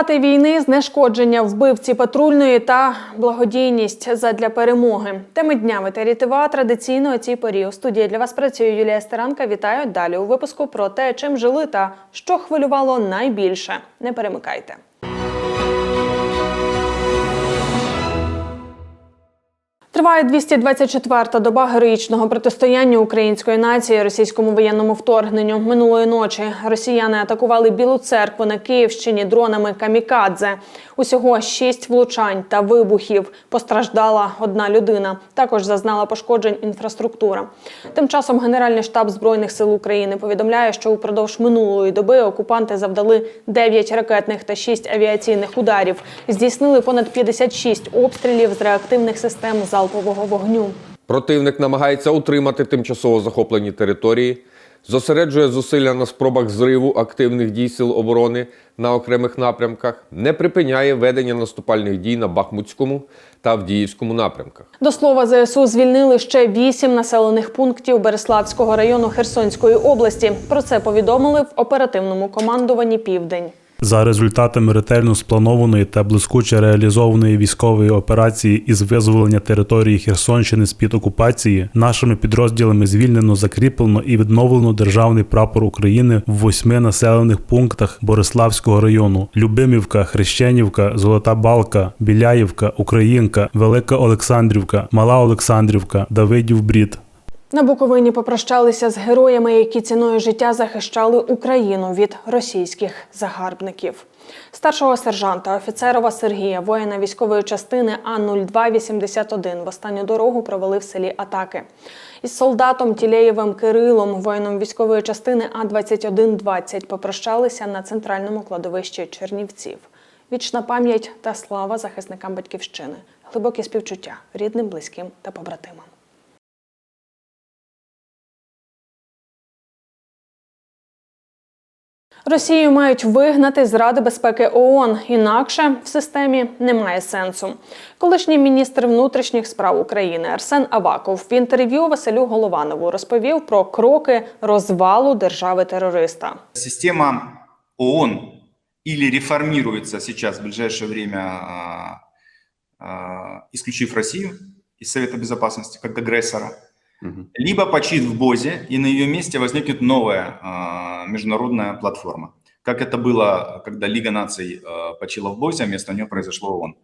Втрати війни, знешкодження, вбивці патрульної та благодійність задля перемоги. Теми дня в етері ТВА традиційно у цій порі. У студії для вас працює Юлія Стеранка. Вітаю далі у випуску про те, чим жили та що хвилювало найбільше. Не перемикайте. Триває 224-та доба героїчного протистояння української нації російському воєнному вторгненню. Минулої ночі росіяни атакували Білу церкву на Київщині дронами камікадзе. Усього шість влучань та вибухів. Постраждала одна людина. Також зазнала пошкоджень інфраструктура. Тим часом Генеральний штаб збройних сил України повідомляє, що упродовж минулої доби окупанти завдали 9 ракетних та 6 авіаційних ударів. Здійснили понад 56 обстрілів з реактивних систем залпового вогню. Противник намагається утримати тимчасово захоплені території, зосереджує зусилля на спробах зриву активних дій сил оборони на окремих напрямках, не припиняє ведення наступальних дій на Бахмутському та Авдіївському напрямках. До слова, ЗСУ звільнили ще вісім населених пунктів Береславського району Херсонської області. Про це повідомили в оперативному командуванні Південь. За результатами ретельно спланованої та блискуче реалізованої військової операції із визволення території Херсонщини з під окупації, нашими підрозділами звільнено, закріплено і відновлено державний прапор України в восьми населених пунктах Бориславського району: Любимівка, Хрещенівка, Золота Балка, Біляївка, Українка, Велика Олександрівка, Мала Олександрівка, Давидів Брід. На Буковині попрощалися з героями, які ціною життя захищали Україну від російських загарбників. Старшого сержанта офіцерова Сергія, воїна військової частини А-0281 в останню дорогу провели в селі Атаки. Із солдатом Тілеєвим Кирилом, воїном військової частини А-2120 попрощалися на центральному кладовищі Чернівців. Вічна пам'ять та слава захисникам батьківщини, глибокі співчуття рідним, близьким та побратимам. Росію мають вигнати з Ради безпеки ООН, інакше в системі немає сенсу. Колишній міністр внутрішніх справ України Арсен Аваков в інтерв'ю Василю Голованову розповів про кроки розвалу держави-терориста. Система ООН или реформируется сейчас в ближайшее время, исключив Россию из Совета Безопасности как агрессора, либо почит в БОЗе, и на ее месте возникнет новая а, международная платформа. Как это было, когда Лига наций а, почила в БОЗе, а вместо нее произошло ООН.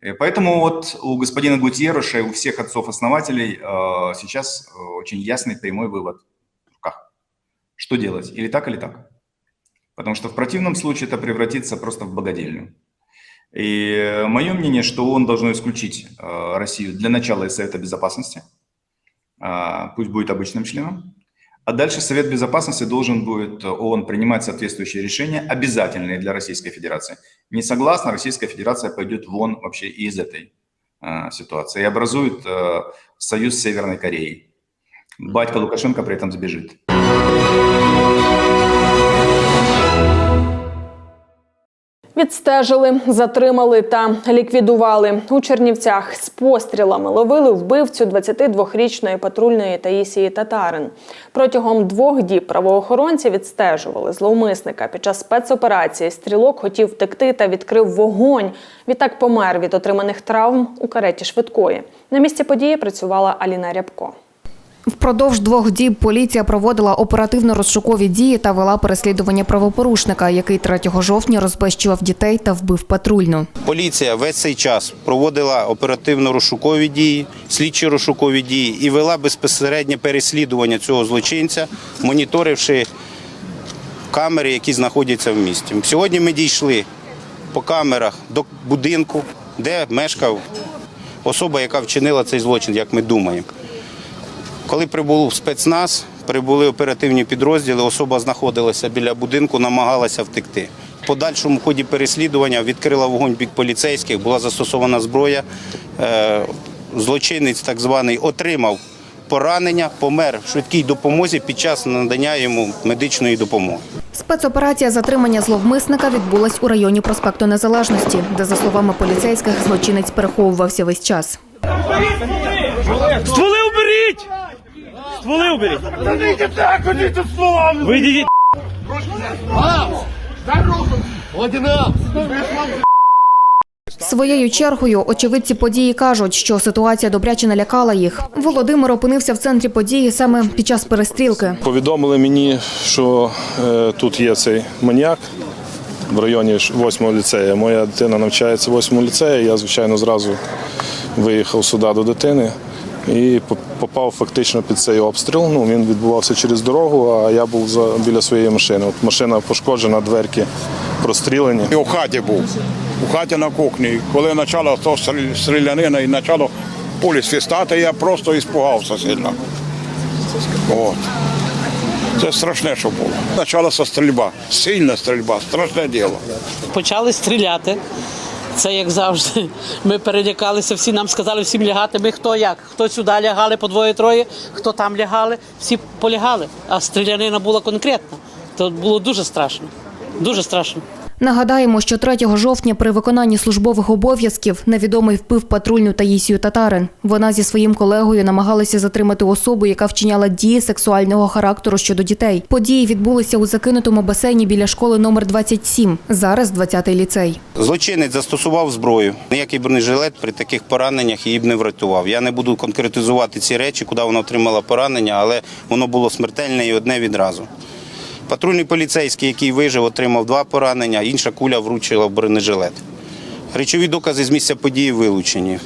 Э, Поэтому вот у господина Гутьереша и у всех отцов-основателей а, сейчас а, очень ясный прямой вывод в руках. Что делать? Или так, или так. Потому что в противном случае это превратится просто в богадельню. И мое мнение, что он должен исключить э, Россию для начала из Совета Безопасности, а, пусть будет обычным членом, а дальше Совет Безопасности должен будет э, ООН принимать соответствующие решения, обязательные для Российской Федерации. Не согласно, Российская Федерация пойдет вон вообще из этой э, ситуации и образует э, союз с Северной Кореей. Батька Лукашенко при этом сбежит. Відстежили, затримали та ліквідували у Чернівцях з пострілами. Ловили вбивцю 22-річної патрульної Таїсії Татарин. Протягом двох діб правоохоронці відстежували зловмисника. Під час спецоперації стрілок хотів втекти та відкрив вогонь. Відтак помер від отриманих травм у кареті швидкої. На місці події працювала Аліна Рябко. Впродовж двох діб поліція проводила оперативно-розшукові дії та вела переслідування правопорушника, який 3 жовтня розбещував дітей та вбив патрульну. Поліція весь цей час проводила оперативно-розшукові дії, слідчі-розшукові дії і вела безпосереднє переслідування цього злочинця, моніторивши камери, які знаходяться в місті. Сьогодні ми дійшли по камерах до будинку, де мешкав особа, яка вчинила цей злочин, як ми думаємо. Коли прибув спецназ, прибули оперативні підрозділи, особа знаходилася біля будинку, намагалася втекти. В подальшому ході переслідування відкрила вогонь бік поліцейських, була застосована зброя. Е, Злочинець так званий отримав поранення, помер в швидкій допомозі під час надання йому медичної допомоги. Спецоперація затримання зловмисника відбулась у районі проспекту Незалежності, де, за словами поліцейських, злочинець переховувався весь час. Стволи уберіть! Стволи уберіть! Не так, ходіть стволами! Вийдіть! Своєю чергою очевидці події кажуть, що ситуація добряче налякала їх. Володимир опинився в центрі події саме під час перестрілки. Повідомили мені, що е, тут є цей маніяк в районі 8-го ліцею. Моя дитина навчається в 8-му ліцеї. Я, звичайно, зразу виїхав сюди до дитини і попав фактично під цей обстріл. Ну, він відбувався через дорогу, а я був за, біля своєї машини. От машина пошкоджена, дверки прострілені. І у хаті був. У хаті на кухні. Коли почало то стрілянина і почало пулі свистати, я просто іспугався сильно. От. Це страшне, що було. Почалася стрільба, сильна стрільба, страшне діло. почали стріляти. Це як завжди. Ми перелякалися, всі нам сказали всім лягати. Ми хто як? Хто сюди лягали по двоє-троє, хто там лягали, всі полягали. А стрілянина була конкретна. То було дуже страшно. Дуже страшно. Нагадаємо, що 3 жовтня при виконанні службових обов'язків невідомий вбив патрульну Таїсію Татарин. Вона зі своїм колегою намагалася затримати особу, яка вчиняла дії сексуального характеру щодо дітей. Події відбулися у закинутому басейні біля школи номер 27. Зараз 20-й ліцей. Злочинець застосував зброю. Ніякий бронежилет при таких пораненнях її б не врятував. Я не буду конкретизувати ці речі, куди вона отримала поранення, але воно було смертельне і одне відразу. Патрульний поліцейський, який вижив, отримав два поранення, інша куля вручила в бронежилет. Речові докази з місця події вилучені.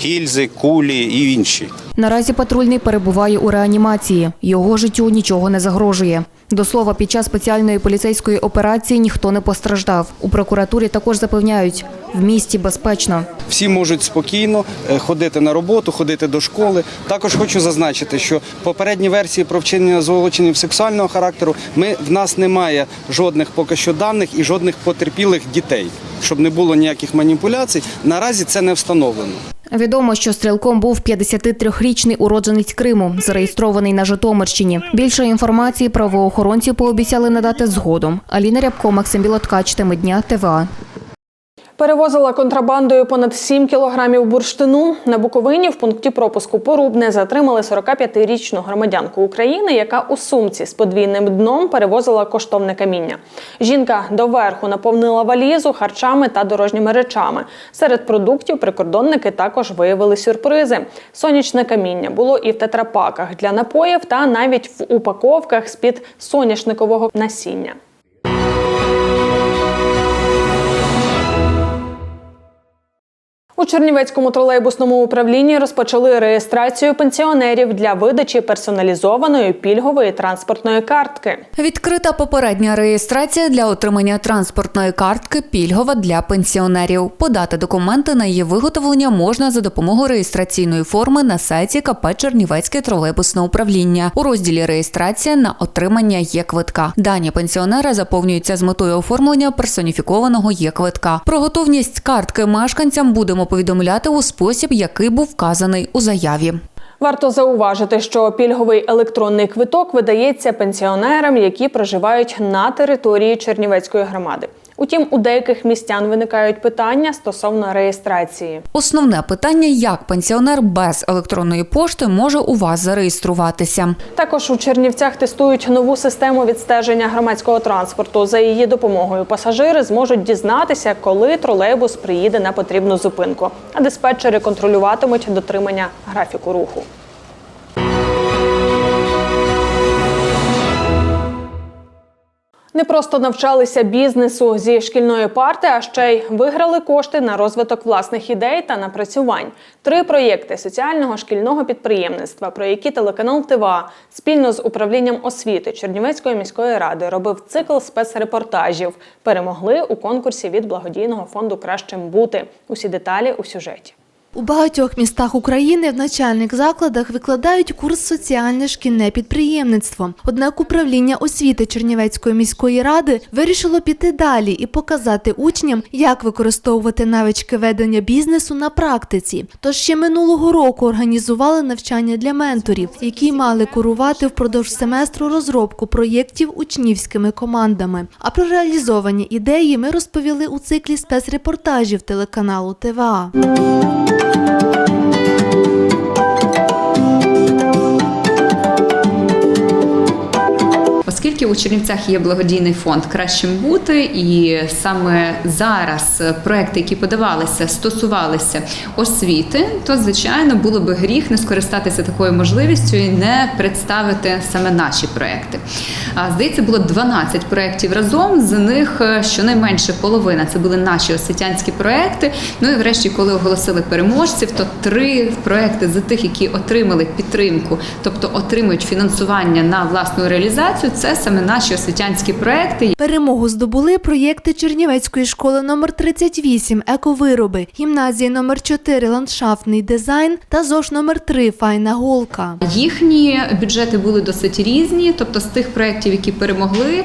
Гільзи, кулі і інші. Наразі патрульний перебуває у реанімації. Його життю нічого не загрожує. До слова, під час спеціальної поліцейської операції ніхто не постраждав. У прокуратурі також запевняють, в місті безпечно. всі можуть спокійно е, ходити на роботу, ходити до школи. Також хочу зазначити, що попередні версії про вчинення злочинів сексуального характеру ми в нас немає жодних поки що даних і жодних потерпілих дітей, щоб не було ніяких маніпуляцій. Наразі це не встановлено. Відомо, що стрілком був 53-річний уродженець Криму, зареєстрований на Житомирщині. Більше інформації правоохоронці пообіцяли надати згодом. Аліна Рябко, Максим Білоткач, теми дня, ТВА. Перевозила контрабандою понад 7 кілограмів бурштину. На Буковині в пункті пропуску Порубне затримали 45-річну громадянку України, яка у сумці з подвійним дном перевозила коштовне каміння. Жінка доверху наповнила валізу харчами та дорожніми речами. Серед продуктів прикордонники також виявили сюрпризи. Сонячне каміння було і в тетрапаках для напоїв, та навіть в упаковках з-під соняшникового насіння. У Чернівецькому тролейбусному управлінні розпочали реєстрацію пенсіонерів для видачі персоналізованої пільгової транспортної картки. Відкрита попередня реєстрація для отримання транспортної картки пільгова для пенсіонерів. Подати документи на її виготовлення можна за допомогою реєстраційної форми на сайті КП Чернівецьке тролейбусне управління у розділі Реєстрація на отримання є-квитка. Дані пенсіонера заповнюються з метою оформлення персоніфікованого є-квитка. Про готовність картки мешканцям будемо повідомляти у спосіб, який був вказаний у заяві. Варто зауважити, що пільговий електронний квиток видається пенсіонерам, які проживають на території Чернівецької громади. Утім, у деяких містян виникають питання стосовно реєстрації. Основне питання: як пенсіонер без електронної пошти може у вас зареєструватися. Також у Чернівцях тестують нову систему відстеження громадського транспорту. За її допомогою пасажири зможуть дізнатися, коли тролейбус приїде на потрібну зупинку, а диспетчери контролюватимуть дотримання графіку руху. Не просто навчалися бізнесу зі шкільної парти, а ще й виграли кошти на розвиток власних ідей та напрацювань. Три проєкти соціального шкільного підприємництва, про які телеканал ТВА спільно з управлінням освіти Чернівецької міської ради робив цикл спецрепортажів. Перемогли у конкурсі від благодійного фонду Кращим бути. Усі деталі у сюжеті. У багатьох містах України в начальних закладах викладають курс соціальне шкільне підприємництво. Однак управління освіти Чернівецької міської ради вирішило піти далі і показати учням, як використовувати навички ведення бізнесу на практиці. Тож ще минулого року організували навчання для менторів, які мали курувати впродовж семестру розробку проєктів учнівськими командами. А про реалізовані ідеї ми розповіли у циклі спецрепортажів телеканалу ТВА. Оскільки оскільки у Чернівцях є благодійний фонд Кращим бути, і саме зараз проекти, які подавалися, стосувалися освіти, то звичайно було би гріх не скористатися такою можливістю і не представити саме наші проекти. А здається, було 12 проєктів разом. З них е, щонайменше половина це були наші освітянські проекти. Ну і врешті, коли оголосили переможців, то три проекти з тих, які отримали підтримку, тобто отримують фінансування на власну реалізацію. Це саме наші освітянські проекти. Перемогу здобули проєкти Чернівецької школи номер 38 Ековироби, гімназії номер 4 Ландшафтний дизайн та ЗОШ номер 3 Файна голка. Їхні бюджети були досить різні. Тобто, з тих проєктів, які перемогли,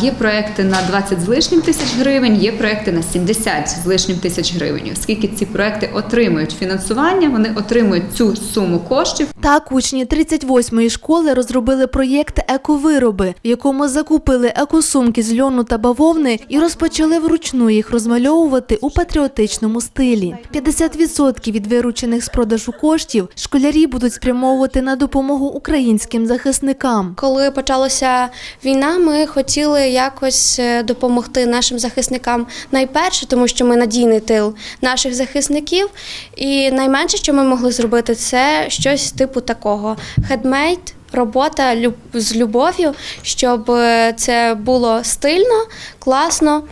є проекти на 20 з лишнім тисяч гривень, є проекти на 70 з лишнім тисяч гривень. Оскільки ці проекти отримують фінансування, вони отримують цю суму коштів. Так, учні 38-ї школи розробили проєкт Ековироби, в якому закупили екосумки з льону та бавовни і розпочали вручну їх розмальовувати у патріотичному стилі. 50% від виручених з продажу коштів школярі будуть спрямовувати на допомогу українським захисникам. Коли почалася війна, ми хотіли якось е, допомогти нашим захисникам найперше, тому що ми надійний тил наших захисників. І найменше, що ми могли зробити, це щось типу такого: хедмейд. Робота з любов'ю, щоб е, це було стильно, класно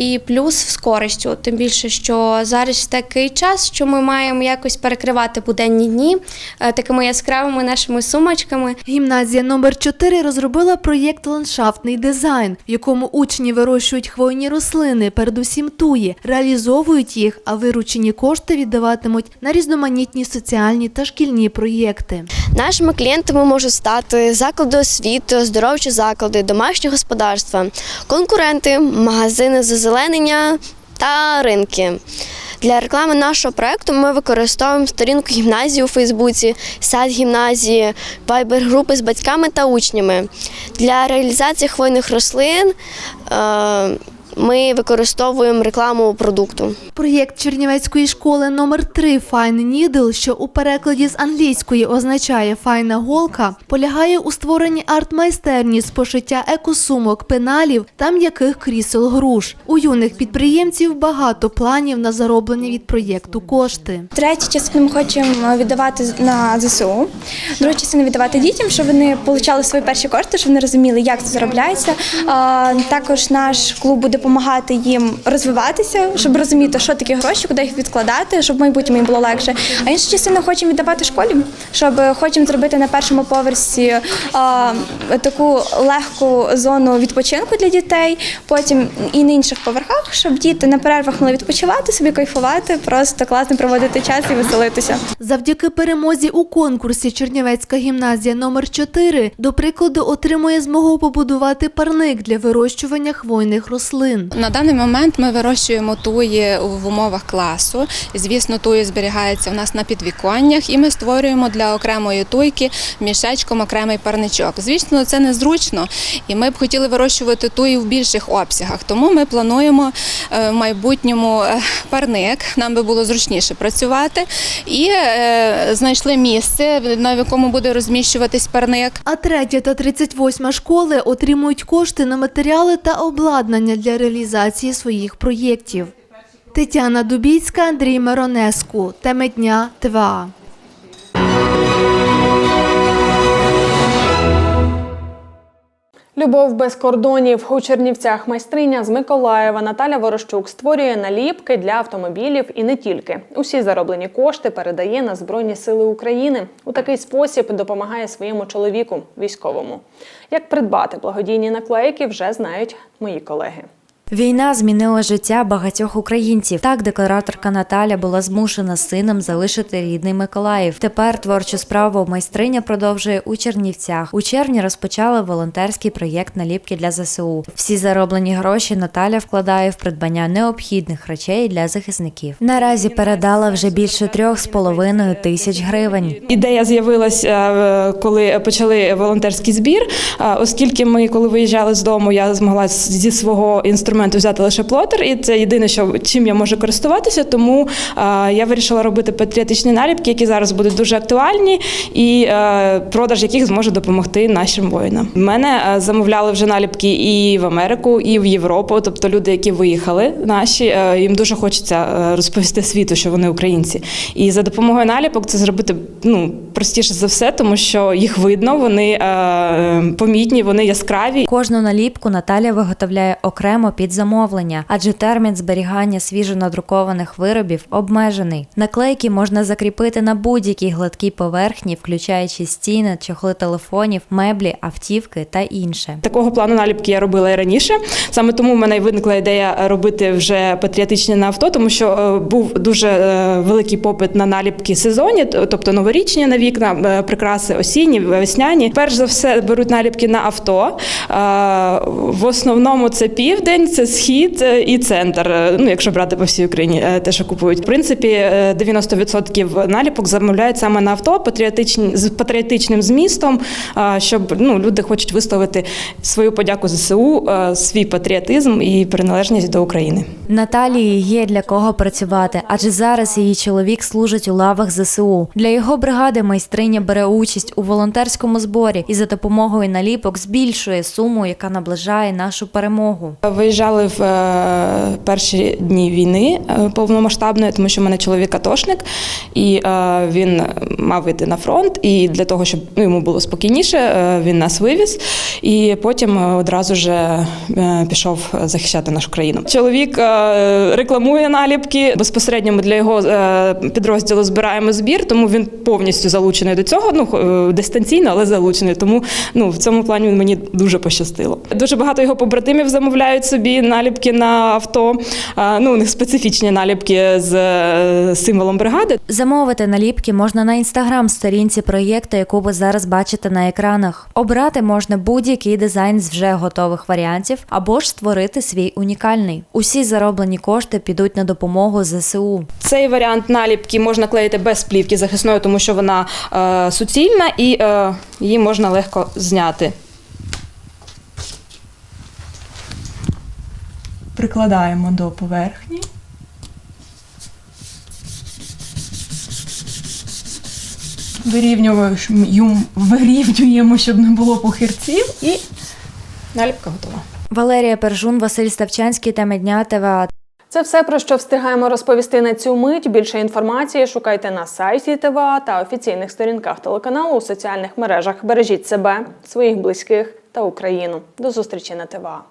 і плюс з користю. Тим більше, що зараз такий час, що ми маємо якось перекривати буденні дні е, такими яскравими нашими сумочками. Гімназія номер 4 розробила проєкт Ландшафтний дизайн, в якому учні вирощують хвойні рослини, передусім туї, реалізовують їх, а виручені кошти віддаватимуть на різноманітні соціальні та шкільні проєкти. Нашими клієнтами можуть стати заклади освіти, оздоровчі заклади, домашні господарства, конкуренти, магазини з озеленення та ринки. Для реклами нашого проекту ми використовуємо сторінку гімназії у Фейсбуці, сайт гімназії, вайбер-групи з батьками та учнями. Для реалізації хвойних рослин е, ми використовуємо рекламу продукту. Проєкт Чернівецької школи номер 3 Fine Needle, що у перекладі з англійської означає файна голка, полягає у створенні арт-майстерні з пошиття екосумок, пеналів та м'яких крісел груш. У юних підприємців багато планів на зароблення від проєкту кошти. Третю частину ми хочемо віддавати на ЗСУ, другу частину віддавати дітям, щоб вони отримали свої перші кошти, щоб вони розуміли, як це заробляється. А, Також наш клуб буде допомагати їм розвиватися, щоб розуміти, що таке гроші, куди їх відкладати, щоб в майбутньому їм було легше. А іншу частину хочемо віддавати школі, щоб хочемо зробити на першому поверсі а, таку легку зону відпочинку для дітей, потім і на інших поверхах, щоб діти на перервах могли відпочивати, собі кайфувати, просто класно проводити час і веселитися. Завдяки перемозі у конкурсі Чернівецька гімназія номер 4 до прикладу отримує змогу побудувати парник для вирощування хвойних рослин. На даний момент ми вирощуємо туї в умовах класу. Звісно, туї зберігається у нас на підвіконнях, і ми створюємо для окремої туйки мішечком окремий парничок. Звісно, це незручно, і ми б хотіли вирощувати туї в більших обсягах. Тому ми плануємо е, в майбутньому е, парник. Нам би було зручніше працювати. І е, знайшли місце, на якому буде розміщуватись парник. А третя та 38 школи отримують кошти на матеріали та обладнання для реалізації своїх проєктів. Тетяна Дубіцька, Андрій Миронеску. Теми дня. Любов без кордонів у Чернівцях майстриня з Миколаєва Наталя Ворощук створює наліпки для автомобілів і не тільки. Усі зароблені кошти передає на Збройні Сили України. У такий спосіб допомагає своєму чоловіку, військовому. Як придбати благодійні наклейки, вже знають мої колеги. Війна змінила життя багатьох українців. Так, деклараторка Наталя була змушена сином залишити рідний Миколаїв. Тепер творчу справу майстриня продовжує у Чернівцях. У червні розпочала волонтерський проєкт наліпки для ЗСУ. Всі зароблені гроші Наталя вкладає в придбання необхідних речей для захисників. Наразі передала вже більше трьох з половиною тисяч гривень. Ідея з'явилася, е, коли почали волонтерський збір. Оскільки ми, коли виїжджали з дому, я змогла зі свого інструменту інструменту взяти лише плотер, і це єдине, що чим я можу користуватися. Тому я вирішила робити патріотичні наліпки, які зараз будуть дуже актуальні, і е, продаж яких зможе допомогти нашим воїнам. Мене е, замовляли вже наліпки і в Америку, і в Європу. Тобто люди, які виїхали, наші е, їм дуже хочеться розповісти світу, що вони українці. І за допомогою наліпок це зробити ну простіше за все, тому що їх видно, вони помітні, вони яскраві. Кожну наліпку Наталя виготовляє окремо під замовлення, адже термін зберігання свіжонадрукованих виробів обмежений. Наклейки можна закріпити на будь-якій гладкій поверхні, включаючи стіни, чохли телефонів, меблі, автівки та інше. Такого плану наліпки я робила і раніше. Саме тому в мене й виникла ідея робити вже патріотичні на авто, тому що е, був дуже е, великий попит на наліпки сезонні, т- тобто новорічні на вікна, е, прикраси осінні, весняні. Перш за все беруть наліпки на авто. В основному це південь, це схід е, і центр. е, Ну, якщо брати по всій Україні, е, те, що купують. В принципі, е, 90% наліпок замовляють саме на авто, патріотичні з патріотичним змістом, щоб ну люди хочуть висловити свою подяку ЗСУ, свій патріотизм і приналежність до України. Наталії є для кого працювати, адже зараз її чоловік служить у лавах ЗСУ. Для його бригади майстриня бере участь у волонтерському зборі і за допомогою наліпок збільшує суму, яка наближає нашу перемогу. Виїжджали в е, перші дні війни е, повномасштабної, тому що в мене чоловік атошник, і е, він мав йти на фронт. І для того, щоб ну, йому було спокійніше, він нас вивіз. І потім одразу ж пішов захищати нашу країну. Чоловік рекламує наліпки. Безпосередньо ми для його підрозділу збираємо збір, тому він повністю залучений до цього. Ну дистанційно, але залучений. Тому ну в цьому плані мені дуже пощастило. Дуже багато його побратимів замовляють собі наліпки на авто. Ну, у них специфічні наліпки з е, символом бригади. Замовити наліпки можна на інстаграм-сторінці проєкту, яку ви зараз бачите на екранах. Обрати можна будь-який дизайн з вже готових варіантів або ж створити свій унікальний. Усі зароблені кошти підуть на допомогу ЗСУ. Цей варіант наліпки можна клеїти без плівки захисної, тому що вона е, суцільна і е, її можна легко зняти. Прикладаємо до поверхні. Вирівнюємо, вирівнюємо, щоб не було похирців, і наліпка готова. Валерія Пержун, Василь Ставчанський та Медня ТВА. Це все про що встигаємо розповісти на цю мить. Більше інформації шукайте на сайті ТВА та офіційних сторінках телеканалу у соціальних мережах. Бережіть себе, своїх близьких та Україну. До зустрічі на ТВА.